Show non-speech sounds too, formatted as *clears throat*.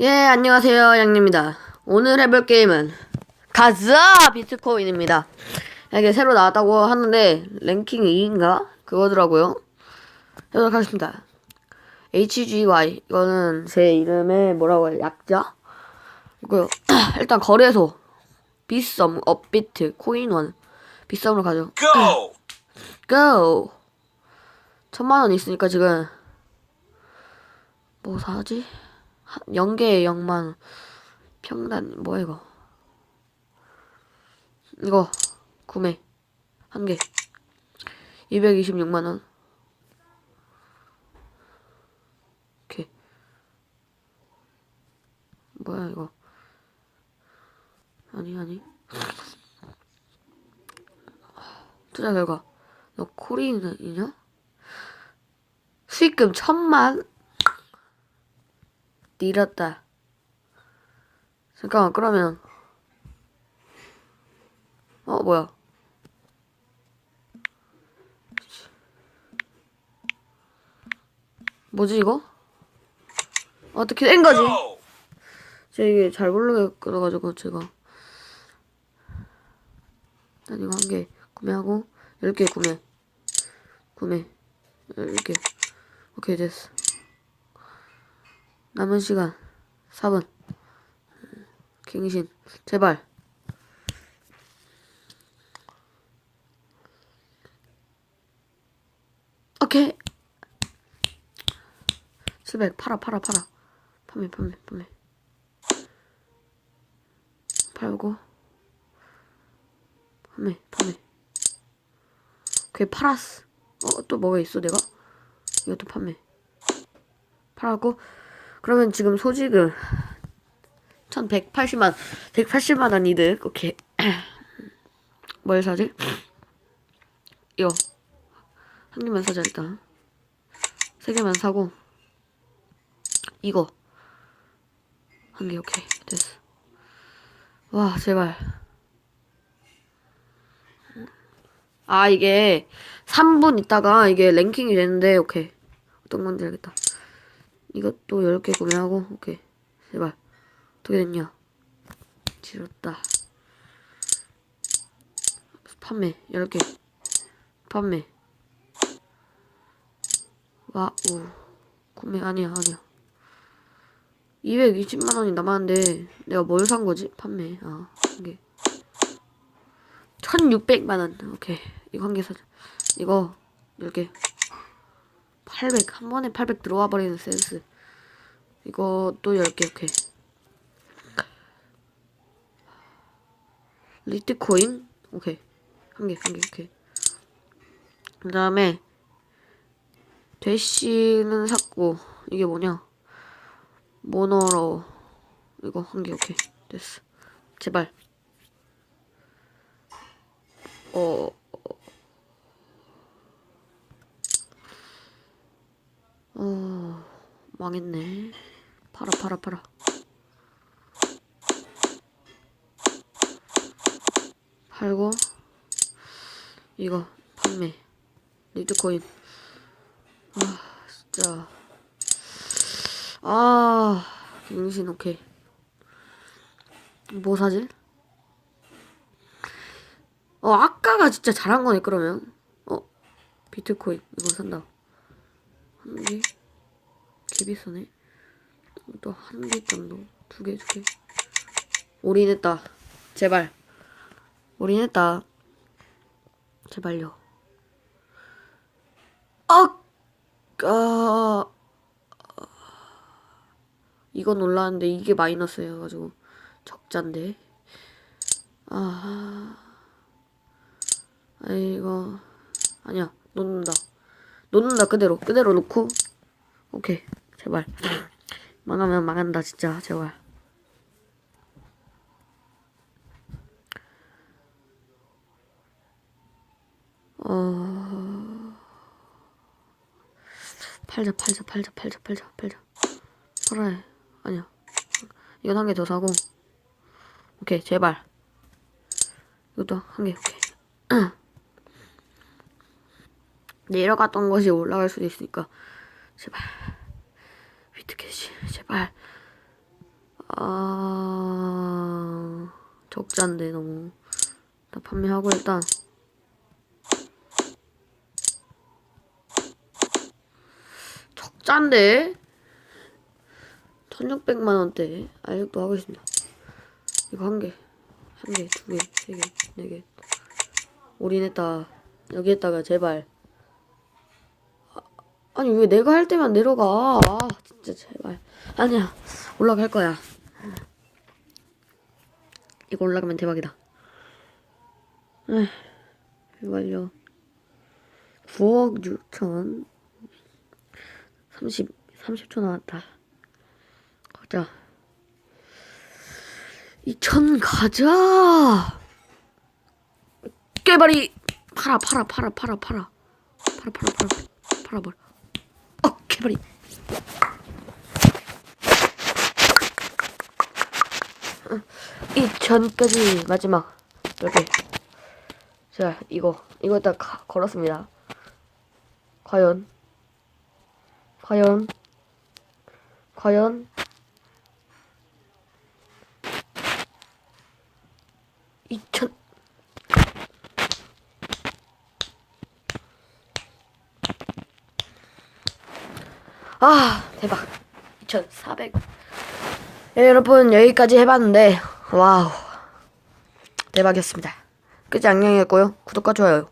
예, 안녕하세요. 양입니다. 오늘 해볼 게임은 가자 비트코인입니다. 이게 새로 나왔다고 하는데 랭킹 2인가? 그거더라고요. 해보도록 하겠습니다. HGY 이거는 제 이름의 뭐라고 해요? 약자? 이거 *clears throat* 일단 거래소 비썸 업비트 코인원 비썸으로 가죠. Go! 고! 천만 원 있으니까 지금 뭐 사지? 한 0개에 0만. 평단 뭐야 이거? 이거 구매. 한 개. 226만 원. 오케이. 뭐야 이거? 아니 아니. 투자 결과. 너 코리인이냐? 수익금 천만 잃었다. 잠깐만 그러면 어 뭐야? 뭐지 이거? 어떻게 된 거지? 제가 이게 잘 모르겠어가지고 제가 일단 이거 한 개 구매하고 10개 구매 구매 10개 오케이 됐어 남은 시간 4분. 갱신 제발. 오케이. 700 팔아 팔아 팔아. 판매 판매 판매. 팔고. 판매 판매. 오케이 팔았어 어 또 뭐가 있어 내가? 이것도 판매. 팔았고 그러면 지금 소지금 1180만 180만 원 이득. 오케이. *clears throat* 뭘 사지? 이거 한 개만 사자 일단. 세 개만 사고. 이거. 한 개 오케이. 됐어. 와 제발. 아 이게 3분 있다가 이게 랭킹이 되는데 오케이. 어떤 건지 알겠다 이것도 10개 구매하고 오케이. 제발. 어떻게 됐냐? 지렸다. 판매 10개. 판매. 와우. 구매 아니야 아니야. 220만 원이 남았는데 내가 뭘 산 거지? 판매. 아 이게 1600만 원. 오케이. 이거 한 개 사자. 이거 10개 800 한 번에 800 들어와 버리는 센스. 이거 또 10개 오케이. 리트코인? 오케이. 한 개 한 개 오케이. 그 다음에 대시는 샀고 이게 뭐냐? 모노로 이거 한 개 오케이. 됐어. 제발. 어 어, 망했네. 팔아, 팔아, 팔아. 팔고, 이거, 판매. 리트코인. 아, 진짜. 아, 갱신, 오케이. 뭐 사지? 어, 아까가 진짜 잘한 거네, 그러면. 어, 비트코인. 이거 산다. 한 개? 개 비싸네. 또 한 개 정도. 두 개, 두 개. 올인했다. 제발. 올인했다. 제발요. 아! 아. 이건 올라왔는데 이게 마이너스여가지고 적자인데. 아. 아이, 이거. 아니야. 놓는다. 놓는다 그대로 그대로 놓고 오케이 제발. 망하면 망한다 진짜. 제발. 어. 팔자 팔자 팔자 팔자 팔자 팔자. 팔아야 아니야. 이건 한 개 더 사고. 오케이 제발. 이것도 한 개 오케이. *clears throat* 내려갔던 것이 올라갈 수도 있으니까. 제발 제발 아, 적자인데, 너무. 일단 판매하고, 일단. 적자인데? 1600만원대. 알력도 하겠습니다. 이거 한 개. 한 개, 두 개, 세 개, 네 개. 올인했다. 여기에다가 제발. 아, 아니 왜 내가 할 때만 내려가? 아 진짜 제발. 아니야. 올라갈 거야. 이거 올라가면 대박이다. 에휴, 이걸요. 9억 6천 30, 30초 나왔다. 가자. 2천 가자! 깨발이! 팔아, 팔아, 팔아, 팔아, 팔아. 팔아, 팔아, 팔아. 팔아 팔아 어, 깨발이! 이 전까지 마지막. 이렇게. 자 이거. 이거 딱 가- 걸었습니다. 과연. 과연. 과연. 이천. 아 대박. 2400 네, 여러분 여기까지 해봤는데 와우. 대박이었습니다. 끝이 안녕이었고요. 구독과 좋아요